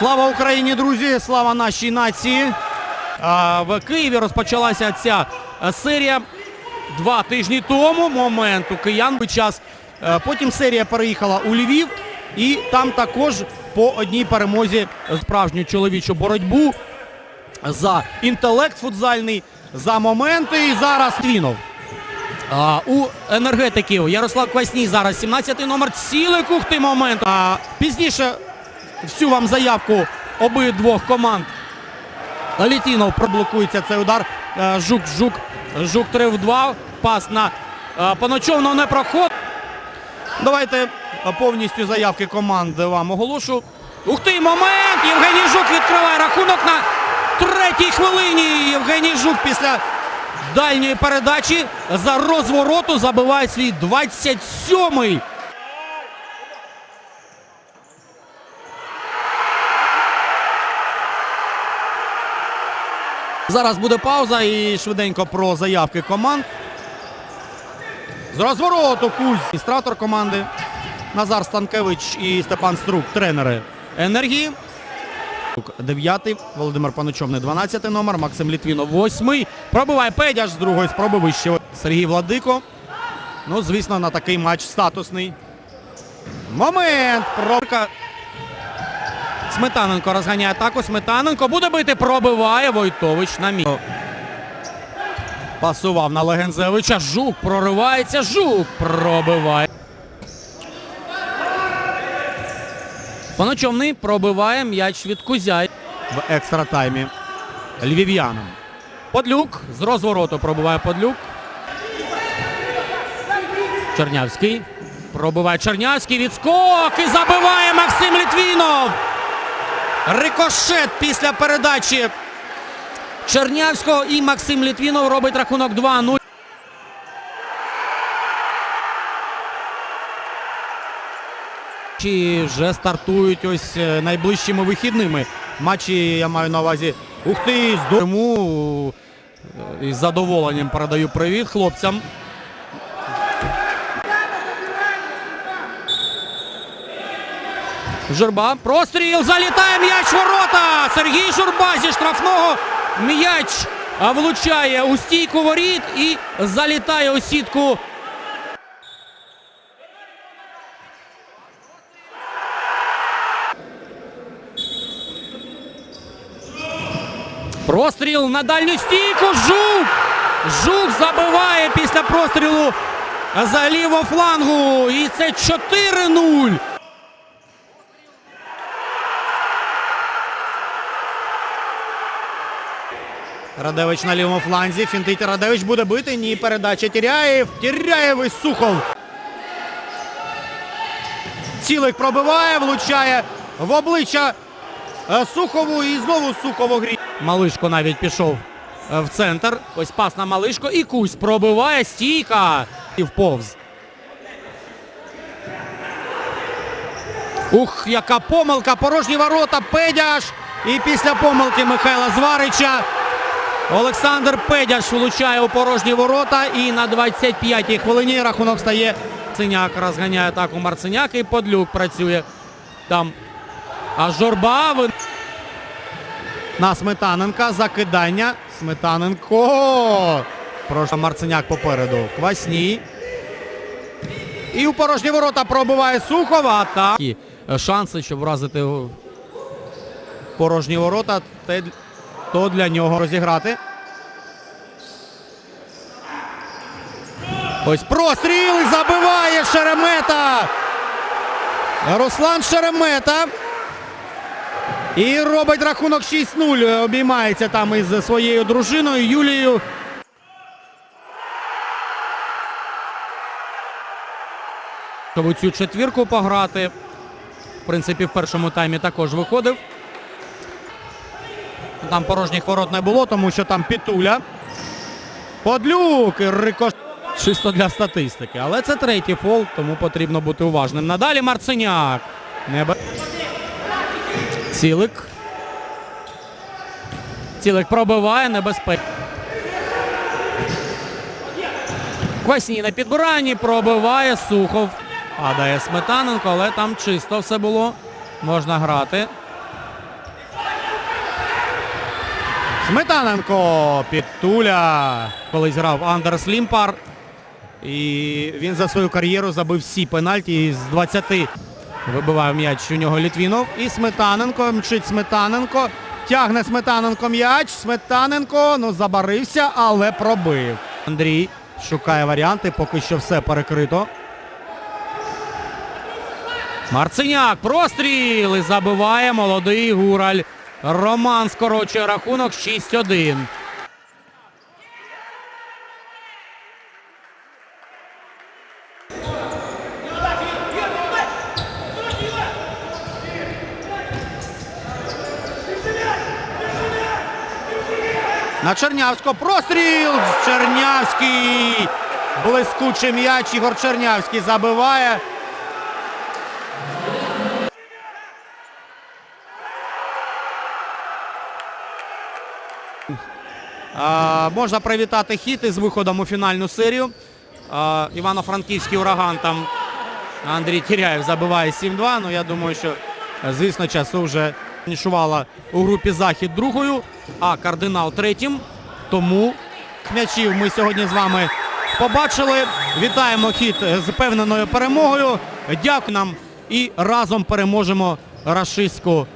Слава Україні, друзі! Слава нашій нації! В Києві розпочалася ця е, серія два тижні тому. Момент у киян Під час. Е, Потім серія переїхала у Львів і там також по одній перемозі справжню чоловічу боротьбу за інтелект футзальний, за моменти. І зараз Твінов. А, у енергетиків Ярослав Квасній зараз 17-й номер цілик ух ти момент. А, пізніше всю вам заявку обидвох команд. Літінов проблокується цей удар. Е, Жук, Жук, Жук 3 в 2. Пас на е, Паночовного не проход. Давайте е, повністю заявки команди вам оголошу. Ух ти, момент! Євгеній Жук відкриває рахунок на третій хвилині. Євгеній Жук після дальньої передачі за розвороту забиває свій 27-й. Зараз буде пауза і швиденько про заявки команд. З розвороту Кузь, адміністратор команди. Назар Станкевич і Степан Струк, тренери енергії. Дев'ятий, Володимир Панучовний, 12 номер, Максим Літвінов, восьмий. Пробиває Педяш з другої спроби вище. Сергій Владико. Ну, звісно, на такий матч статусний. Момент. Пробка. Сметаненко розганяє атаку. Сметаненко буде бити. Пробиває Войтович на місці. Пасував на Легензевича. Жук проривається. Жук пробиває. Поночовний пробиває м'яч від Кузяй в екстра таймі львів'янам. Подлюк з розвороту пробиває Подлюк. Чернявський. Пробиває Чернявський. Відскок і забиває Максим Літвінов. Рикошет після передачі Чернявського і Максим Літвінов робить рахунок 2-0. Чи вже стартують ось е, найближчими вихідними. Матчі я маю на увазі. Ух ти, з дому із задоволенням передаю привіт хлопцям. Журба. Простріл. Залітає м'яч ворота. Сергій Журба зі штрафного м'яч влучає у стійку воріт і залітає у сітку. Простріл на дальню стійку. Жук. Жук забиває після прострілу за лівого флангу. І це 4-0. Радевич на лівому фланзі. Фінтить Радевич буде бити. Ні, передача Тіряєв. Тіряєв і Сухов. Цілик пробиває, влучає в обличчя е, Сухову і знову Сухово грі. Малишко навіть пішов е, в центр. Ось пас на Малишко. І Кусь пробиває стійка. І вповз. Ух, яка помилка. Порожні ворота. Педяш. І після помилки Михайла Зварича Олександр Педяш влучає у порожні ворота. І на 25-й хвилині рахунок стає. Марциняк розганяє атаку Марциняк і Подлюк працює там. А Жорба на Сметаненка. Закидання. Сметаненко. Прошу Марциняк попереду. Квасній. І у порожні ворота пробиває Сухова. Та шанси, щоб вразити порожні ворота, то для нього розіграти. Ось простріл і забиває Шеремета. Руслан Шеремета. І робить рахунок 6-0. Обіймається там із своєю дружиною Юлією. Щоб цю четвірку пограти. В принципі, в першому таймі також виходив. Там порожніх ворот не було, тому що там Пітуля. Подлюк рикош. Чисто для статистики. Але це третій фол, тому потрібно бути уважним. Надалі Марциняк. Небе... Цілик. Цілик пробиває небезпечно. Квасній на підбиранні пробиває Сухов. Падає Сметаненко, але там чисто все було. Можна грати. Сметаненко підтуля. Колись грав Андерс Лімпар. І він за свою кар'єру забив всі пенальті із 20. Вибиває м'яч у нього Літвінов. І Сметаненко, мчить Сметаненко. Тягне Сметаненко м'яч. Сметаненко, ну забарився, але пробив. Андрій шукає варіанти, поки що все перекрито. Марциняк, простріл і забиває молодий Гураль. Роман скорочує рахунок 6-1. На Чернявського простріл. Чернявський. Блискучий м'яч. Ігор Чернявський забиває. Можна привітати хіт із виходом у фінальну серію. Івано-Франківський ураган там Андрій Тіряєв забиває 7-2. Ну я думаю, що звісно часу вже фінішувала у групі Захід другою, а кардинал третім. Тому м'ячів ми сьогодні з вами побачили. Вітаємо хід з впевненою перемогою. Дякую нам і разом переможемо рашистську